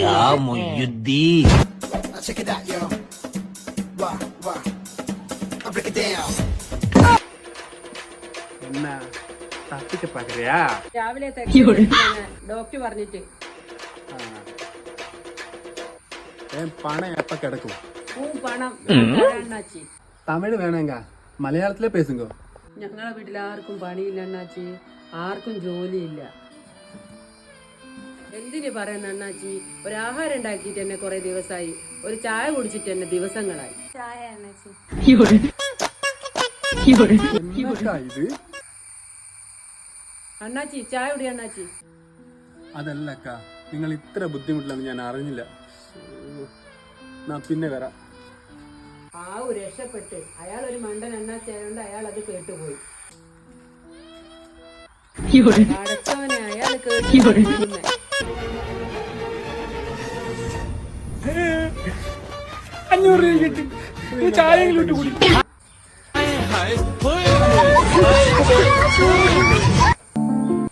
Yeah മൊയ്യുദ്ദീ Now check it out, yo. Wah, wah. I break it down. என்ன தப்பிக்க பாக்குறியா രാവിലെ ഡോക്ടർ പറഞ്ഞിട്ട് என் பணம் எப்ப கிடைக்கும் പൂ പണം അണ്ണാച്ചി தமிழ் வேணாங்க മലയാളത്തിലേ பேசுங்க ഞങ്ങളെ വീട്ടിൽ ആർക്കും പണിയില്ല അണ്ണാച്ചി ആർക്കും ജോലിയില്ല എന്തിന് പറയുന്ന അണ്ണാച്ചി? ഒരു ആഹാരം ഉണ്ടാക്കിട്ട് തന്നെ കൊറേ ദിവസമായി ഒരു ചായ കുടിച്ചിട്ട് തന്നെ ദിവസങ്ങളായി. ചായ അണ്ണാച്ചി. ചായ കുടി അണ്ണാച്ചി. അതല്ല അക്ക നിങ്ങൾ ഇത്ര ബുദ്ധിമുട്ടില്ലെന്ന് ഞാൻ അറിഞ്ഞില്ല. ഞാൻ പിന്നെ വരാം. ആ ഒരു രക്ഷപ്പെട്ട്. അയാൾ ഒരു മണ്ടൻ അണ്ണാച്ചി ആയതുകൊണ്ട് അയാൾ അത് കേട്ടുപോയി. അടച്ചവനെ അയാൾ കേട്ടു അഞ്ഞൂറ് രൂപ കിട്ടി. ചായ കുടി.